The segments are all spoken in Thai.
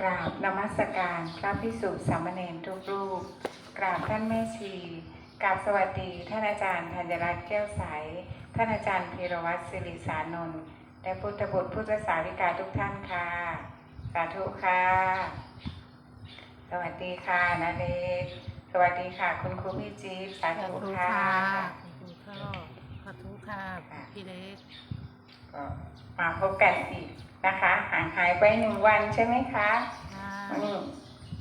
กราบนมัสการพระพิสุสามเณรทุกรูป กราบท่านแม่ชีกราบสวัสดีท่านอาจารย์ธัญรัตน์แก้วใส ท่านอาจารย์พีรวัตรศิริสานนท์และพุทธบุตรพุทธสาวิกาทุกท่านค่ะ สาธุค่ะ สวัสดีค่ะนาเล็กสวัสดีค่ะ คุณครูพี่จี๊บสาขอบธุคุณค่ะค่ะขอบคุณค่ะขอบคุณค่ะพี่เล็กก็มาพบกันอีก นะคะห่างหายไปหนึ่งวันใช่ไหมคะวันนี้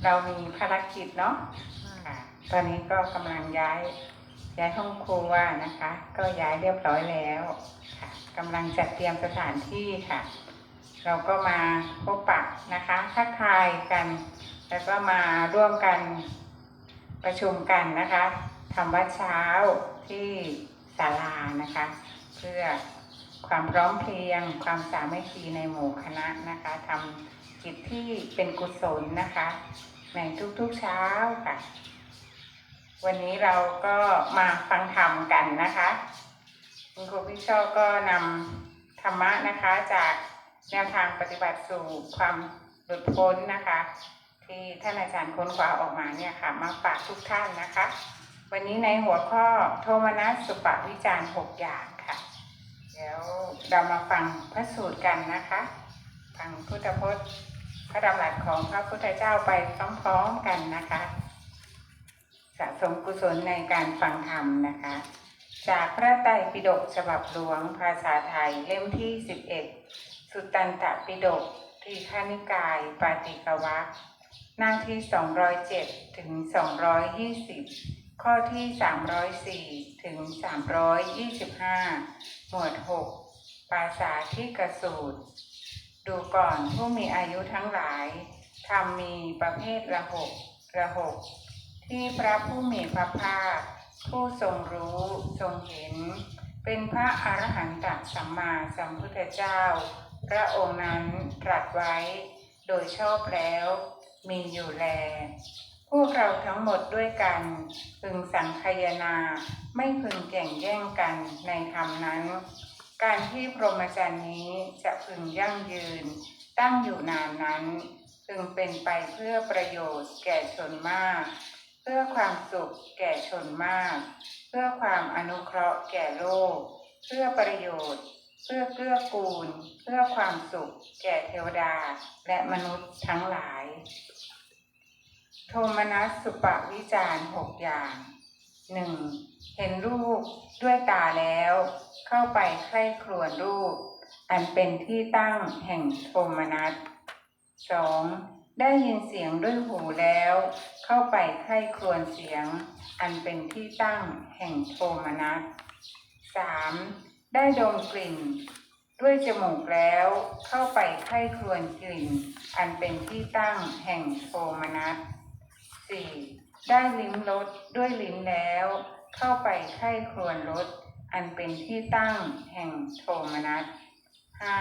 เรามีภารกิจเนาะค่ะตอนนี้ก็กำลังย้ายย้ายห้องครัวนะคะ ก็ย้ายเรียบร้อยแล้วค่ะกำลังจัดเตรียมสถานที่ค่ะ เราก็มาพบปะนะคะทักทายกัน แล้วก็มาร่วมกันประชุมกันนะคะทำวัดเช้าที่ศาลานะคะ เพื่อ ความร้อมเพรียง ความสามัคคีในหมู่คณะนะคะทำกิจที่เป็นกุศลนะคะ ในทุกๆเช้าค่ะ วันนี้เราก็มาฟังธรรมกันนะคะคุณครูพี่ชอก็นำธรรมะนะคะ จากแนวทางปฏิบัติสู่ความหลุดพ้นนะคะ ที่ท่านอาจารย์ค้นคว้าออกมาเนี่ยค่ะ มาฝากทุกท่านนะคะ วันนี้ในหัวข้อโทมนัสสุปวิจารณ์หกอย่างค่ะ เดี๋ยวเรามาฟังพระสูตรกันนะคะ ฟังพุทธพจน์พระดำรัสของพระพุทธเจ้าไปพร้อมๆกันนะคะ สะสมกุศลในการฟังธรรมนะคะ จากพระไตรปิฎกฉบับหลวงภาษาไทยเล่มที่ 11 สุตตันตปิฎกทีฆานิกาย ปาติกวัคหน้าที่ 207 ถึง 220 ข้อที่ 304 ถึง 325 หมวด 6 ภาษาที่กระสูตร ดูก่อนผู้มีอายุทั้งหลายทำมีประเภทละหกระหก ที่พระผู้มีพระภาค ผู้ทรงรู้ทรงเห็น เป็นพระอรหันตสัมมาสัมพุทธเจ้า พระองค์นั้นตรัสไว้ โดยชอบแล้ว มีอยู่แล พวกเราทั้งหมดด้วยกันพึงสังคายนาไม่พึงแข่งแย่งกันในธรรมนั้น การที่พรหมจรรย์นี้จะพึงยั่งยืน ตั้งอยู่นานนั้น พึงเป็นไปเพื่อประโยชน์แก่ชนมาก เพื่อความสุขแก่ชนมาก เพื่อความอนุเคราะห์แก่โลก เพื่อประโยชน์ เพื่อเกื้อกูล เพื่อความสุข แก่เทวดาและมนุษย์ทั้งหลาย โทมนัสสุปวิจารหกอย่างหนึ่งเห็นรูปด้วยตาแล้ว เข้าไปใคร่ครวญรูป อันเป็นที่ตั้งแห่งโทมนัสสองได้ยินเสียงด้วยหูแล้ว เข้าไปใคร่ครวญเสียง อันเป็นที่ตั้งแห่งโทมนัสสามได้ดมกลิ่น ด้วยจมูกแล้ว เข้าไปใคร่ครวญกลิ่น อันเป็นที่ตั้งแห่งโทมนัส สี่ได้ลิ้มรสด้วยลิ้นแล้ว เข้าไปไข้ครวนรสอันเป็นที่ตั้งแห่งโทมนัสห้า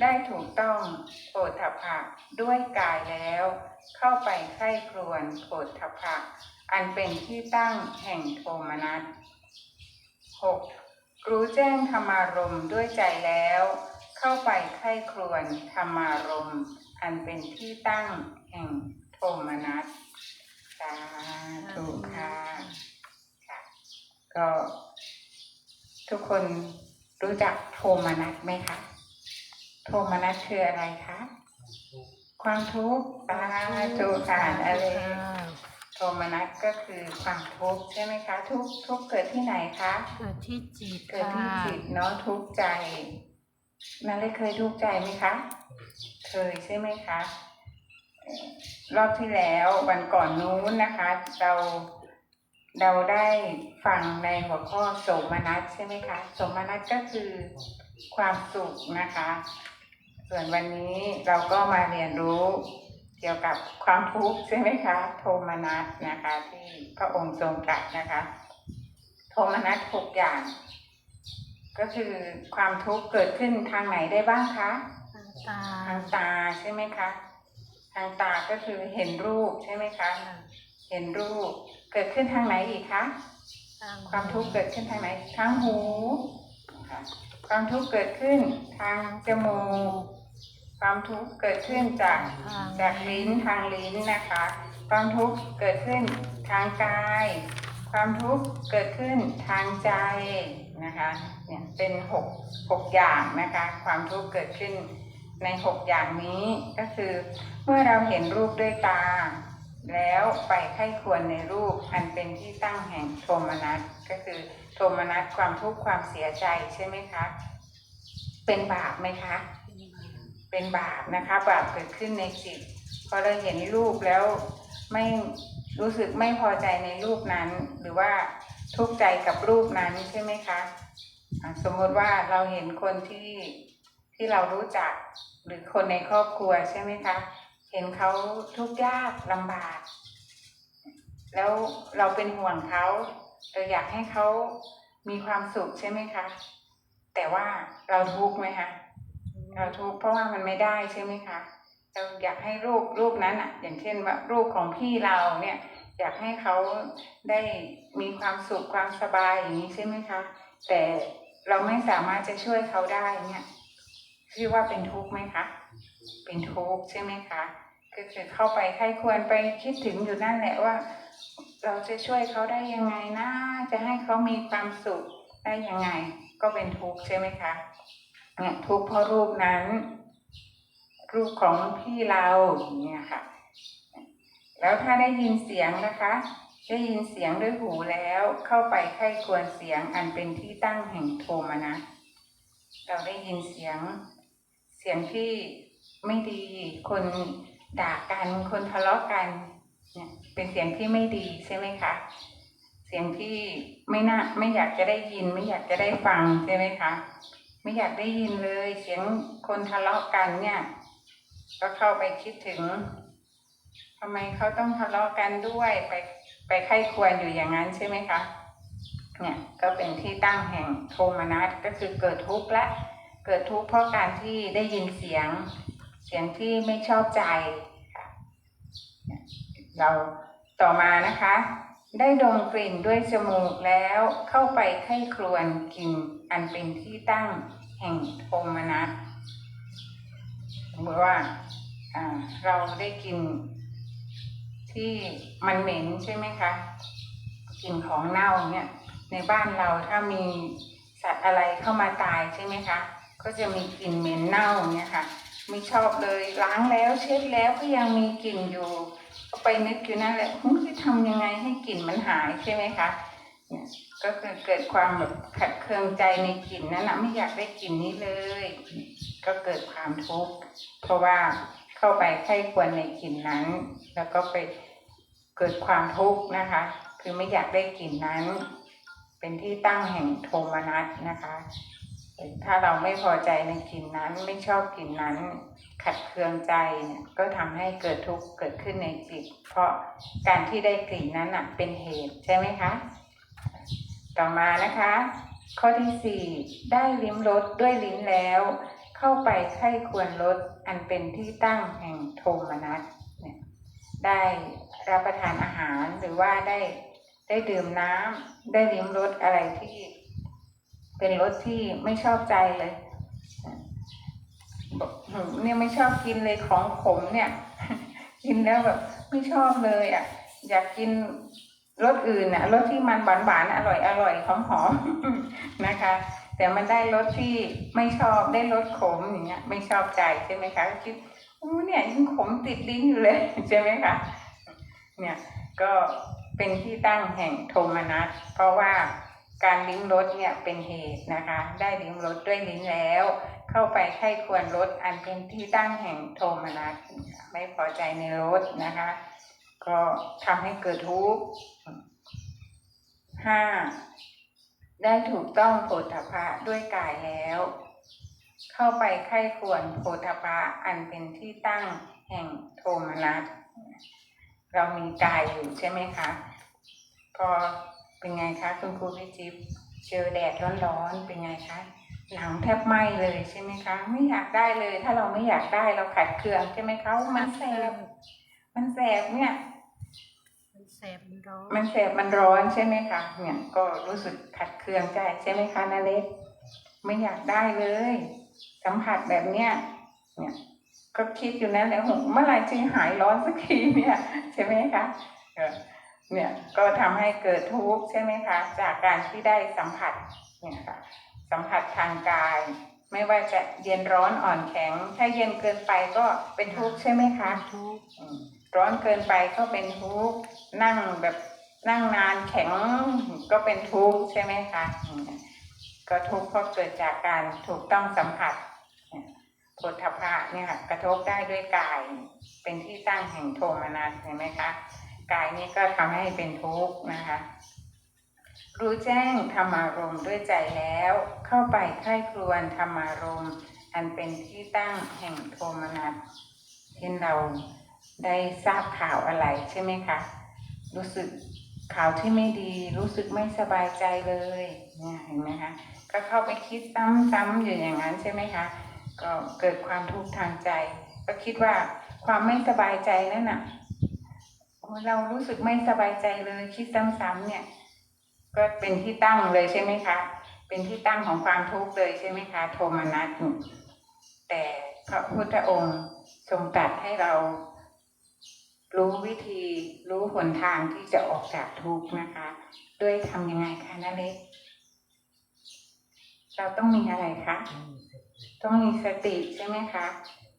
ได้ถูกต้องโผฏฐพพะด้วยกายแล้ว เข้าไปไข้ครวนโผฏฐพพะอันเป็นที่ตั้งแห่งโทมนัสหกรู้แจ้งธรรมารมด้วยใจแล้ว เข้าไปไข้ครวนธรรมารมอันเป็นที่ตั้งแห่งโทมนัส สาธุค่ะค่ะ ก็ ทุกคนรู้จักโทมนัสไหมคะโทมนัสคืออะไรคะความทุกข์สาธุค่ะอะไรโทมนัสก็คือความทุกข์ใช่ไหมคะ ทุกข์ทุกข์เกิดที่ไหนคะเกิดที่จิตเกิดที่ค่ะจิตเนาะทุกข์ใจนาเลยเคยทุกข์ใจไหมคะ เคยใช่ไหมคะเอ่อ รอบที่แล้ววันก่อนนู้นนะคะ เราเราได้ฟังในหัวข้อโสมนัสใช่ไหมคะโสมนัสก็คือความสุขนะคะ ส่วนวันนี้เราก็มาเรียนรู้เกี่ยวกับความทุกข์ใช่ไหมคะ โทมนัสนะคะ ที่พระองค์ทรงตรัสนะคะ โทมนัสหกอย่าง ก็คือความทุกข์เกิดขึ้นทางไหนได้บ้างคะตาทางตาใช่ไหมคะ ทางตาก็คือเห็นรูปใช่ไหมคะ เห็นรูป เกิดขึ้นทางไหนอีกคะ ความทุกข์เกิดขึ้นทางไหน ทางหูนะคะความทุกข์เกิดขึ้นทางจมูก ความทุกข์เกิดขึ้นจากทางจากลิ้นทางลิ้นนะคะ ความทุกข์เกิดขึ้นทางกาย ความทุกข์เกิดขึ้นทางใจนะคะ เนี่ยเป็นหกหกอย่างนะคะ ความทุกข์เกิดขึ้น ในหกอย่างนี้ก็คือ เมื่อเราเห็นรูปด้วยตา แล้วไปไข้ควรในรูปอันเป็นที่ตั้งแห่งโทมนัสก็คือโทมนัสความทุกข์ความเสียใจใช่ไหมคะ เป็นบาปไหมคะ เป็นบาปนะคะ บาปเกิดขึ้นในจิตพอเราเห็นรูปแล้วไม่รู้สึกไม่พอใจในรูปนั้น หรือว่าทุกข์ใจกับรูปนั้นใช่ไหมคะอะสมมติว่าเราเห็นคนที่ ที่เรารู้จักหรือคนในครอบครัวใช่ไหมคะ เห็นเขาทุกข์ยากลำบาก แล้วเราเป็นห่วงเขาเราอยากให้เขามีความสุขใช่ไหมคะ แต่ว่าเราทุกข์ไหมคะเราทุกข์เพราะว่ามันไม่ได้ใช่ไหมคะเราอยากให้รูปรูปนั้นอะ อย่างเช่นว่ารูปของพี่เราเนี่ย อยากให้เขาได้มีความสุขความสบายอย่างนี้ใช่ไหมคะ แต่เราไม่สามารถจะช่วยเขาได้เนี่ย ชื่อว่าเป็นทุกข์ไหมคะ เป็นทุกข์ใช่ไหมคะ ก็คือเข้าไปใครควรไปคิดถึงอยู่นั่นแหละว่า เราจะช่วยเขาได้ยังไงนะ จะให้เขามีความสุขได้ยังไง ก็เป็นทุกข์ใช่ไหมคะ เนี่ยทุกข์เพราะรูปนั้น รูปของพี่เราอย่างเงี้ยค่ะ แล้วถ้าได้ยินเสียงนะคะ ได้ยินเสียงด้วยหูแล้วเข้าไปไข้ควรเสียงอันเป็นที่ตั้งแห่งโทมนะ เราได้ยินเสียง สียงที่ไม่ดี คนด่ากัน คนทะเลาะกันเนี่ยเป็นเสียงที่ไม่ดีใช่ไหมคะ เสียงที่ไม่น่าไม่อยากจะได้ยิน ไม่อยากจะได้ฟังใช่ไหมคะ ไม่อยากได้ยินเลย เสียงคนทะเลาะกันเนี่ย ก็เข้าไปคิดถึงทำไมเขาต้องทะเลาะกันด้วยไปไปไข้ควรอยู่อย่างนั้นใช่ไหมคะ เนี่ยก็เป็นที่ตั้งแห่งโทมนัสก็คือเกิดทุกข์และ เกิดทุกข์เพราะการที่ได้ยินเสียง เสียงที่ไม่ชอบใจค่ะเราต่อมานะคะ ได้ดมกลิ่นด้วยจมูกแล้วเข้าไปไข้ครวนกลิ่นอันเป็นที่ตั้งแห่งโทมนัสสมมติว่าเราได้กลินที่มันเหม็นใช่ไหมคะกลิ่นของเน่าเนี่ยในบ้านเราถ้ามีสัตว์อะไรเข้ามาตายใช่ไหมคะ ก็จะมีกลิ่นเหม็นเน่าเนี่ยค่ะ ไม่ชอบเลยล้างแล้วเช็ดแล้วก็ยังมีกลิ่นอยู่ ก็ไปนึกอยู่นั่นแหละคุณจะทำยังไงให้กลิ่นมันหายใช่ไหมคะเนี่ยก็คือเกิดความแบบขัดเคืองใจในกลิ่นนั้นนะไม่อยากได้กลิ่นนี้เลย ก็เกิดความทุกข์เพราะว่าเข้าไปไข้ควรในกลิ่นนั้น แล้วก็ไปเกิดความทุกข์นะคะ คือไม่อยากได้กลิ่นนั้น เป็นที่ตั้งแห่งโทมนัสนะคะ ถ้าเราไม่พอใจในกลิ่นนั้นไม่ชอบกลิ่นนั้น ขัดเคืองใจเนี่ยก็ทำให้เกิดทุกข์เกิดขึ้นในจิต เพราะการที่ได้กลิ่นนั้นน่ะเป็นเหตุใช่ไหมคะ ต่อมานะคะ ข้อที่สี่ได้ลิ้มรสด้วยลิ้นแล้ว เข้าไปไข้ควรรสอันเป็นที่ตั้งแห่งโทมนัสเนี่ยได้รับประทานอาหารหรือว่าได้ได้ดื่มน้ำได้ลิ้มรสอะไรที่ เป็นรสที่ไม่ชอบใจเลยเนี่ยไม่ชอบกินเลยของขมเนี่ย กินแล้วแบบไม่ชอบเลยอะ อยากกินรสอื่นอะรสที่มันหวานๆอร่อยอร่อยหอมหอมๆนะคะ แต่มันได้รสที่ไม่ชอบได้รสขมอย่างเงี้ย ไม่ชอบใจใช่ไหมคะคิดอู้เนี่ยยังขมติดลิ้นอยู่เลยใช่ไหมคะเนี่ยก็เป็นที่ตั้งแห่งโทมนัสเพราะว่า การลิ้มรสเนี่ยเป็นเหตุนะคะ ได้ลิ้มรสด้วยลิ้นแล้ว เข้าไปไข้ควรรสอันเป็นที่ตั้งแห่งโทมนัสไม่พอใจในรสนะคะ ก็ทำให้เกิดทุกข์ห้าได้ถูกต้องโผฏฐัพะด้วยกายแล้ว เข้าไปไข้ควรโผฏฐัพพะอันเป็นที่ตั้งแห่งโทมนัสเรามีกายอยู่ใช่ไหมคะ พอ เป็นไงคะคุณครูพี่จิ๊บเจอแดดร้อนๆเป็นไงคะหลังแทบไหม้เลยใช่ไหมคะ ไม่อยากได้เลย ถ้าเราไม่อยากได้เราขัดเคืองใช่ไหมคะว่ามันแสบมันแสบเนี่ย มันแสบมันร้อน มันแสบมันร้อนใช่ไหมคะเนี่ยก็รู้สึกขัดเคืองใจใช่ไหมคะนาเล็กไม่อยากได้เลย สัมผัสแบบเนี้ยเนี่ย ก็คิดอยู่นั่นแหละโหเมื่อไหร่จึงหายร้อนสักทีเนี่ย ใช่ไหมคะ เออเนี่ยก็ทำให้เกิดทุกข์ใช่ไหมคะ จากการที่ได้สัมผัสเนี่ยค่ะสัมผัสทางกาย ไม่ว่าจะเย็นร้อนอ่อนแข็ง ถ้าเย็นเกินไปก็เป็นทุกข์ใช่ไหมคะทุกข์อืมร้อนเกินไปก็เป็นทุกข์นั่งแบบนั่งนานแข็งก็เป็นทุกข์ใช่ไหมคะอืมก็ทุกข์เพราะเกิดจากการถูกต้องสัมผัสเนี่ยโผฏฐัพพะเนี่ยค่ะกระทบได้ด้วยกาย เป็นที่ตั้งแห่งโทมนัสเห็นไหมคะ กายนี้ก็ทำให้เป็นทุกข์นะคะ รู้แจ้งธรรมารมณ์ด้วยใจแล้ว เข้าไปใคร่ครวญธรรมารมณ์ อันเป็นที่ตั้งแห่งโทมนัสเช่นเราได้ทราบข่าวอะไรใช่ไหมคะรู้สึกข่าวที่ไม่ดีรู้สึกไม่สบายใจเลยเนี่ยเห็นไหมคะก็เข้าไปคิดซ้ำๆอยู่อย่างนั้นใช่ไหมคะ ก็เกิดความทุกข์ทางใจ ก็คิดว่าความไม่สบายใจนั่นน่ะ เรารู้สึกไม่สบายใจเลยคิดซ้ำๆเนี่ย ก็เป็นที่ตั้งเลยใช่ไหมคะ เป็นที่ตั้งของความทุกข์เลยใช่ไหมคะ โทมนัสแต่พระพุทธองค์ทรงตรัสให้เรารู้วิธีรู้หนทางที่จะออกจากทุกข์นะคะ ด้วยทำยังไงคะนาเล็กเราต้องมีอะไรคะ ต้องมีสติใช่ไหมคะ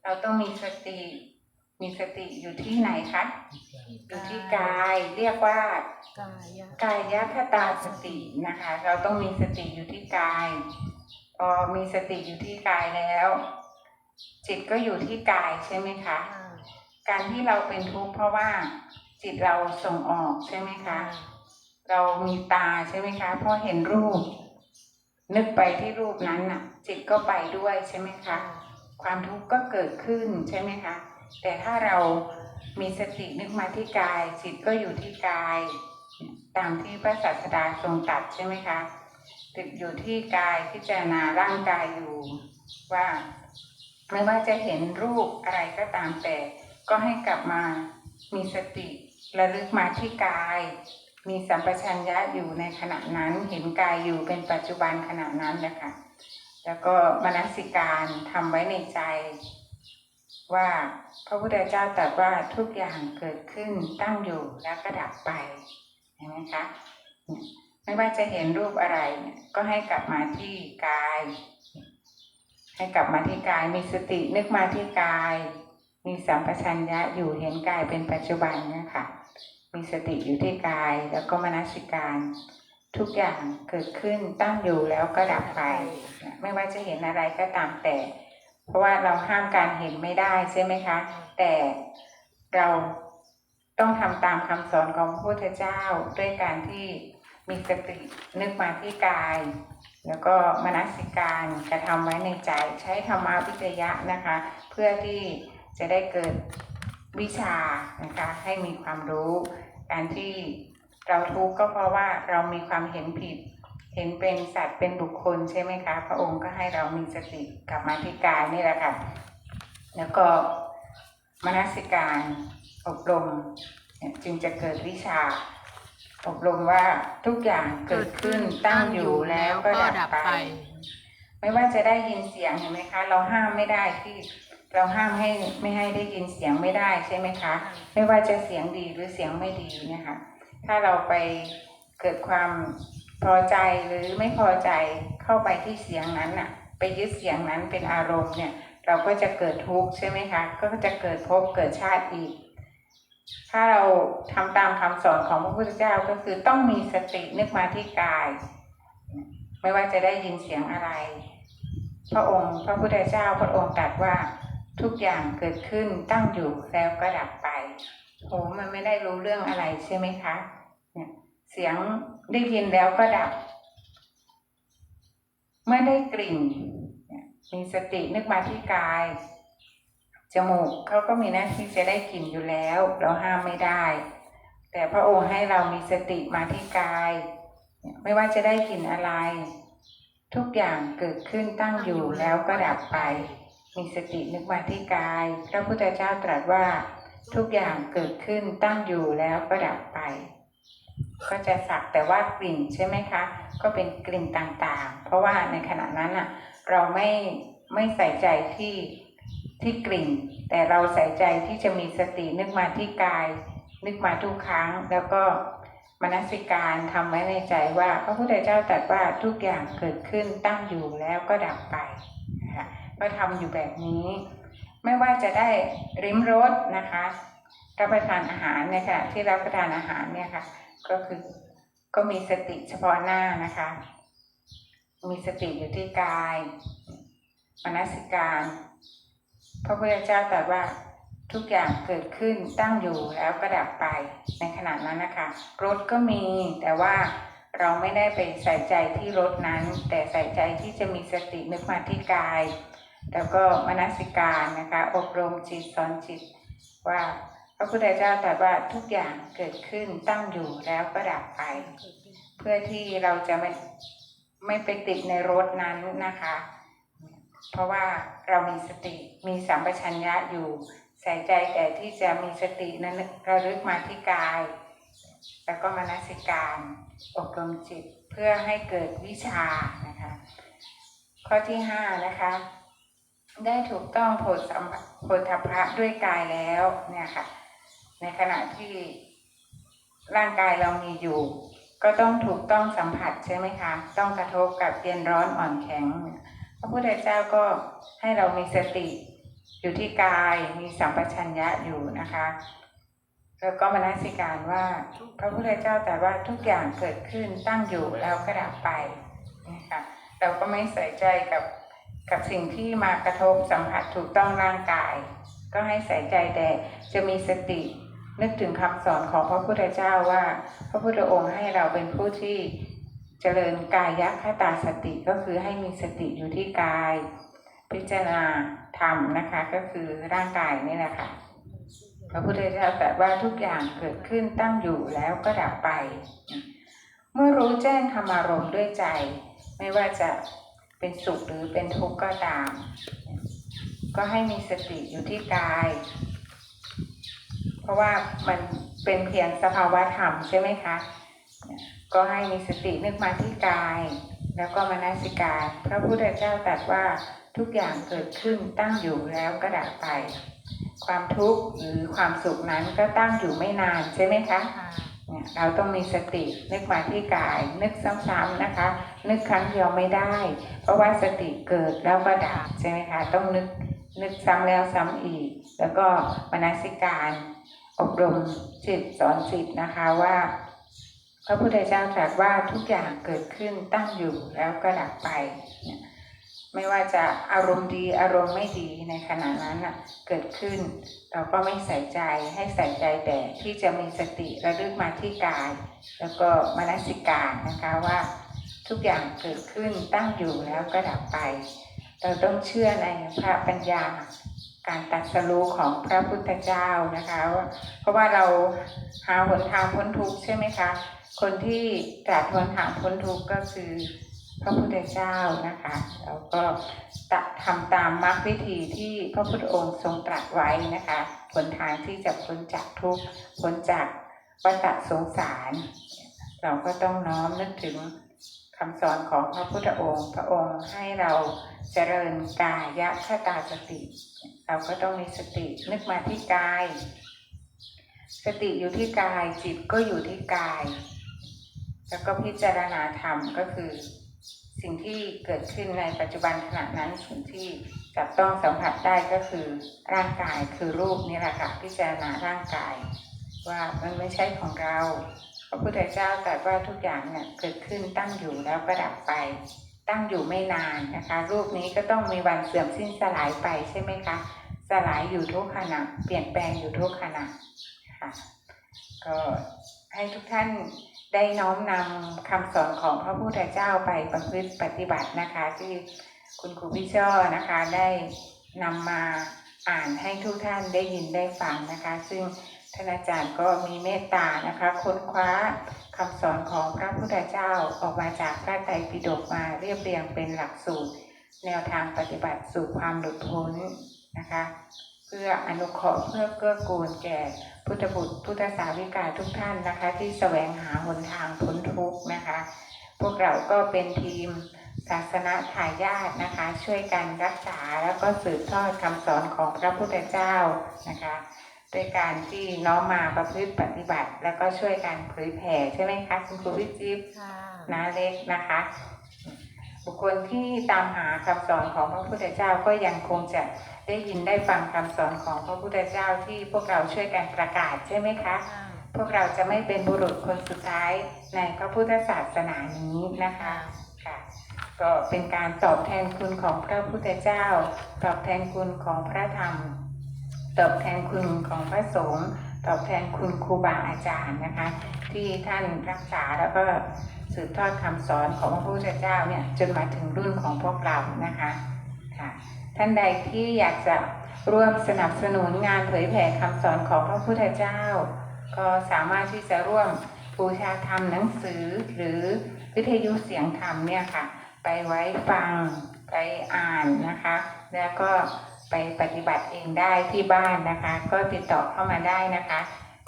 เราต้องมีสติ มีสติอยู่ที่ไหนคะอยู่ที่กายเรียกว่ากายะกายคตาสตินะคะ เราต้องมีสติอยู่ที่กาย พอมีสติอยู่ที่กายแล้ว จิตก็อยู่ที่กายใช่ไหมคะอ่าการที่เราเป็นทุกข์เพราะว่าจิตเราส่งออกใช่ไหมคะ เรามีตาใช่ไหมคะพอเห็นรูป นึกไปที่รูปนั้นน่ะ จิตก็ไปด้วยใช่ไหมคะ ความทุกข์ก็เกิดขึ้นใช่ไหมคะ แต่ถ้าเรามีสตินึกมาที่กายจิตก็อยู่ที่กาย ตามที่พระศาสดาทรงตรัสใช่ไหมคะติดอยู่ที่กายพิจารณาร่างกายอยู่ว่าไม่ว่าจะเห็นรูปอะไรก็ตามแต่ ก็ให้กลับมามีสติระลึกมาที่กาย มีสัมปชัญญะอยู่ในขณะนั้น เห็นกายอยู่เป็นปัจจุบันขณะนั้นนะคะแล้วก็มนสิการทำไว้ในใจ ว่าพระพุทธเจ้าตรัสว่าทุกอย่างเกิดขึ้นตั้งอยู่แล้วก็ดับไปเห็นไหมคะเนี่ยไม่ว่าจะเห็นรูปอะไรเนี่ยก็ให้กลับมาที่กาย ให้กลับมาที่กายมีสตินึกมาที่กาย มีสัมปชัญญะอยู่เห็นกายเป็นปัจจุบันเนี่ยค่ะ มีสติอยู่ที่กายแล้วก็มนสิการ ทุกอย่างเกิดขึ้นตั้งอยู่แล้วก็ดับไป ไม่ว่าจะเห็นอะไรก็ตามแต่ เพราะว่าเราห้ามการเห็นไม่ได้ใช่ไหมคะ แต่เราต้องทำตามคำสอนของพระพุทธเจ้าด้วยการที่มีสตินึกมาที่กาย แล้วก็มนสิการกระทำไว้ในใจใช้ธรรมวิจยะนะคะ เพื่อที่จะได้เกิดวิชานะคะให้มีความรู้ การที่เราทุกข์ก็เพราะว่าเรามีความเห็นผิด เห็นเป็นสัตว์เป็นบุคคลใช่ไหมคะ พระองค์ก็ให้เรามีสติกลับมาที่กายนี่แหละค่ะ แล้วก็มนสิการอบรมเนี่ยจึงจะเกิดวิชา อบรมว่าทุกอย่างเกิดขึ้นตั้งอยู่แล้วก็ดับไป ไม่ว่าจะได้ยินเสียงเห็นไหมคะ เราห้ามไม่ได้ที่เราห้ามให้ไม่ให้ได้ยินเสียงไม่ได้ใช่ไหมคะ ไม่ว่าจะเสียงดีหรือเสียงไม่ดีเนะคะถ้าเราไปเกิดความ พอใจหรือไม่พอใจเข้าไปที่เสียงนั้นน่ะ ไปยึดเสียงนั้นเป็นอารมณ์เนี่ย เราก็จะเกิดทุกข์ใช่ไหมคะ ก็จะเกิดภพเกิดชาติอีก ถ้าเราทำตามคำสอนของพระพุทธเจ้าก็คือต้องมีสตินึกมาที่กาย ไม่ว่าจะได้ยินเสียงอะไร พระองค์พระพุทธเจ้าพระองค์ตรัสว่าทุกอย่างเกิดขึ้นตั้งอยู่แล้วก็ดับไปโอ้มันไม่ได้รู้เรื่องอะไรใช่ไหมคะ เนี่ยเสียง ได้ยินแล้วก็ดับ เมื่อได้กลิ่น มีสตินึกมาที่กาย จมูกเขาก็มีหน้าที่จะได้กลิ่นอยู่แล้ว เราห้ามไม่ได้ แต่พระองค์ให้เรามีสติมาที่กาย ไม่ว่าจะได้กลิ่นอะไร ทุกอย่างเกิดขึ้นตั้งอยู่แล้วก็ดับไป มีสตินึกมาที่กาย พระพุทธเจ้าตรัสว่าทุกอย่างเกิดขึ้นตั้งอยู่แล้วก็ดับไป ก็จะสักแต่ว่ากลิ่นใช่ไหมคะ ก็เป็นกลิ่นต่างๆ เพราะว่าในขณะนั้นอะเราไม่ไม่ใส่ใจที่ที่กลิ่น แต่เราใส่ใจที่จะมีสตินึกมาที่กาย นึกมาทุกครั้ง แล้วก็มนสิการทำไว้ในใจว่าพระพุทธเจ้าตรัสว่าทุกอย่างเกิดขึ้นตั้งอยู่แล้วก็ดับไปนะคะก็ทำอยู่แบบนี้ ไม่ว่าจะได้ริมรสนะคะรับประทานอาหารเนี่ยค่ะที่รับประทานอาหารเนี่ยค่ะ ก็คือก็มีสติเฉพาะหน้านะคะ มีสติอยู่ที่กายมนสิการ พระพุทธเจ้าตรัสว่าทุกอย่างเกิดขึ้นตั้งอยู่แล้วก็ดับไปในขณะนั้นนะคะ รถก็มีแต่ว่าเราไม่ได้ไปใส่ใจที่รถนั้น แต่ใส่ใจที่จะมีสตินึกมาที่กาย แล้วก็มนสิการนะคะ อบรมจิตสอนจิตว่า พระพุทธเจ้าตรัสว่าทุกอย่างเกิดขึ้นตั้งอยู่แล้วก็ดับไป เพื่อที่เราจะไม่ไม่ไปติดในรถนั้นนะคะ เพราะว่าเรามีสติมีสัมปชัญญะอยู่ใส่ใจแต่ที่จะมีสตินั้นระลึกมาที่กาย แล้วก็มนสิการอบรมจิตเพื่อให้เกิดวิชานะคะข้อที่ห้านะคะได้ถูกต้องโพธสัมโพธพะด้วยกายแล้วเนี่ยค่ะ ในขณะที่ร่างกายเรามีอยู่ ก็ต้องถูกต้องสัมผัสใช่ไหมคะ ต้องกระทบกับเย็นร้อนอ่อนแข็ง พระพุทธเจ้าก็ให้เรามีสติ อยู่ที่กายมีสัมปชัญญะอยู่นะคะแล้วก็มานัสิการว่าพระพุทธเจ้าแต่ว่าทุกอย่างเกิดขึ้นตั้งอยู่แล้วก็ดับไปนะคะเราก็ไม่ใส่ใจกับกับสิ่งที่มากระทบสัมผัสถูกต้องร่างกาย ก็ให้ใส่ใจแต่จะมีสติ นึกถึงคำสอนของพระพุทธเจ้าว่า พระพุทธองค์ให้เราเป็นผู้ที่เจริญกายคตาสติก็คือให้มีสติอยู่ที่กาย พิจารณาธรรมนะคะก็คือร่างกายนี่แหละค่ะพระพุทธเจ้าตรัสว่าทุกอย่างเกิดขึ้นตั้งอยู่แล้วก็ดับไป เมื่อรู้แจ้งธรรมารมณ์ด้วยใจ ไม่ว่าจะเป็นสุขหรือเป็นทุกข์ก็ตาม ก็ให้มีสติอยู่ที่กาย ราะว่ามันเป็นเพียงสภาวะธรรมใช่ไหมคะ ก็ให้มีสตินึกมาที่กาย แล้วก็มานาสิการพระพุทธเจ้าตรัสว่าทุกอย่างเกิดขึ้นตั้งอยู่แล้วก็ดับไป ความทุกข์หรือความสุขนั้นก็ตั้งอยู่ไม่นานใช่ไหมคะเนี่ยเราต้องมีสตินึกมาที่กาย นึกซ้ำๆนะคะ นึกครั้งเดียวไม่ได้ เพราะว่าสติเกิดแล้วก็ดับใช่ไหมคะ ต้องนึกนึกซ้ำแล้วซ้ำอีก แล้วก็มนสิการ อบรมจิตสอนจิตนะคะว่า พระพุทธเจ้าตรัสว่าทุกอย่างเกิดขึ้นตั้งอยู่แล้วก็ดับไป ไม่ว่าจะอารมณ์ดีอารมณ์ไม่ดีในขณะนั้นน่ะเกิดขึ้น เราก็ไม่ใส่ใจให้ใส่ใจแต่ที่จะมีสติระลึกมาที่กาย แล้วก็มนสิการนะคะว่าทุกอย่างเกิดขึ้นตั้งอยู่แล้วก็ดับไป เราต้องเชื่อในพระปัญญา การตัดสรู้ของพระพุทธเจ้านะคะ เพราะว่าเราหาหนทางพ้นทุกข์ใช่ไหมคะ คนที่ตรัสหนทางพ้นทุกข์ก็คือพระพุทธเจ้านะคะแล้วก็ตะทำตามมรรควิธีที่พระพุทธองค์ทรงตรัสไว้นะคะหนทางที่จะพ้นจากทุกข์พ้นจากวัฏสงสาร เราก็ต้องน้อมนึกถึงคำสอนของพระพุทธองค์ พระองค์ให้เราเจริญกายคตาสติ เราก็ต้องมีสตินึกมาที่กาย สติอยู่ที่กายจิตก็อยู่ที่กาย แล้วก็พิจารณาธรรมก็คือ สิ่งที่เกิดขึ้นในปัจจุบันขณะนั้นสิ่งที่จับต้องสัมผัสได้ก็คือร่างกายคือรูปนี่แหละค่ะพิจารณาร่างกาย ว่ามันไม่ใช่ของเราพระพุทธเจ้าตรัสว่าทุกอย่างเนี่ยเกิดขึ้นตั้งอยู่แล้วก็ดับไป ตั้งอยู่ไม่นานนะคะ รูปนี้ก็ต้องมีวันเสื่อมสิ้นสลายไปใช่ไหมคะ สลายอยู่ทุกขณะ เปลี่ยนแปลงอยู่ทุกขณะค่ะก็ให้ทุกท่านได้น้อมนำคำสอนของพระพุทธเจ้าไปประพฤติปฏิบัตินะคะ ที่คุณครูพี่ช่อนะคะได้นำมาอ่านให้ทุกท่านได้ยินได้ฟังนะคะ ซึ่ง ท่านอาจารย์ก็มีเมตตานะคะค้นคว้าคำสอนของพระพุทธเจ้าออกมาจากพระไตรปิฎกมาเรียบเรียงเป็นหลักสูตร แนวทางปฏิบัติสู่ความหลุดพ้นนะคะ เพื่ออนุเคราะห์เพื่อเกื้อกูลแก่พุทธบุตรพุทธสาวิกาทุกท่านนะคะ ที่แสวงหาหนทางพ้นทุกข์นะคะ พวกเราก็เป็นทีมศาสนาทายาทนะคะ ช่วยกันรักษาแล้วก็สืบทอดคำสอนของพระพุทธเจ้านะคะ ด้วยการที่น้อมมาประพฤติปฏิบัติ แล้วก็ช่วยกันเผยแผ่ใช่ไหมคะคุณครูวิจิตรค่ะนาเล็กนะคะ บุคคลที่ตามหาคำสอนของพระพุทธเจ้าก็ยังคงจะได้ยินได้ฟังคำสอนของพระพุทธเจ้าที่พวกเราช่วยกันประกาศใช่ไหมคะค่ะพวกเราจะไม่เป็นบุรุษคนสุดท้ายในพระพุทธศาสนานี้นะคะค่ะค่ะก็เป็นการตอบแทนคุณของพระพุทธเจ้า ตอบแทนคุณของพระธรรม ตอบแทนคุณของพระสงฆ์ตอบแทนคุณครูบาอาจารย์นะคะ ที่ท่านรักษาแล้วก็สืบทอดคำสอนของพระพุทธเจ้าเนี่ยจนมาถึงรุ่นของพวกเรานะคะค่ะท่านใดที่อยากจะร่วมสนับสนุนงานเผยแผ่คำสอนของพระพุทธเจ้า ก็สามารถที่จะร่วมบูชาธรรมหนังสือหรือวิทยุเสียงธรรมเนี่ยค่ะ ไปไว้ฟังไปอ่านนะคะ แล้วก็ ไปปฏิบัติเองได้ที่บ้านนะคะ ก็ติดต่อเข้ามาได้นะคะ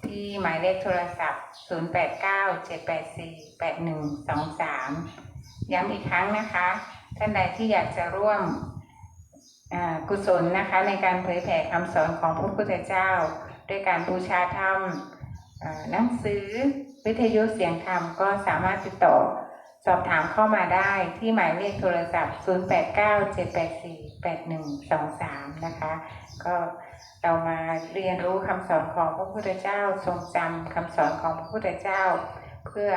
ที่หมายเลขโทรศัพท์ 0897848123 ย้ำอีกครั้งนะคะ ท่านใดที่อยากจะร่วมกุศลนะคะ ในการเผยแผ่คำสอนของพระพุทธเจ้า ด้วยการบูชาธรรมหนังสือวิทยุเสียงธรรมก็สามารถติดต่อสอบถามเข้ามาได้ที่หมายเลขโทรศัพท์ 089784 0897848123 นะคะ ก็เรามาเรียนรู้คำสอนของพระพุทธเจ้า ทรงจำคำสอนของพระพุทธเจ้า เพื่อ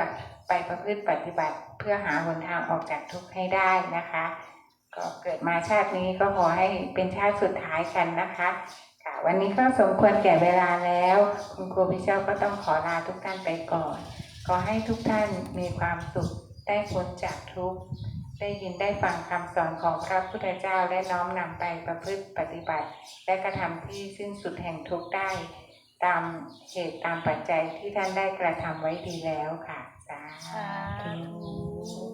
ไปประพฤติปฏิบัติ เพื่อหาหนทางออกจากทุกข์ให้ได้นะคะ ก็เกิดมาชาตินี้ก็ขอให้เป็นชาติสุดท้ายกันนะคะค่ะวันนี้ก็สมควรแก่เวลาแล้ว คุณครูพิเชษก็ต้องขอลาทุกท่านไปก่อน ขอให้ทุกท่านมีความสุขได้พ้นจากทุกข์ ได้ยินได้ฟังคำสอนของพระพุทธเจ้าและน้อมนำไปประพฤติปฏิบัติ และกระทำที่สิ้นสุดแห่งทุกข์ได้ ตามเหตุตามปัจจัยที่ท่านได้กระทำไว้ดีแล้วค่ะสาสาธุธุ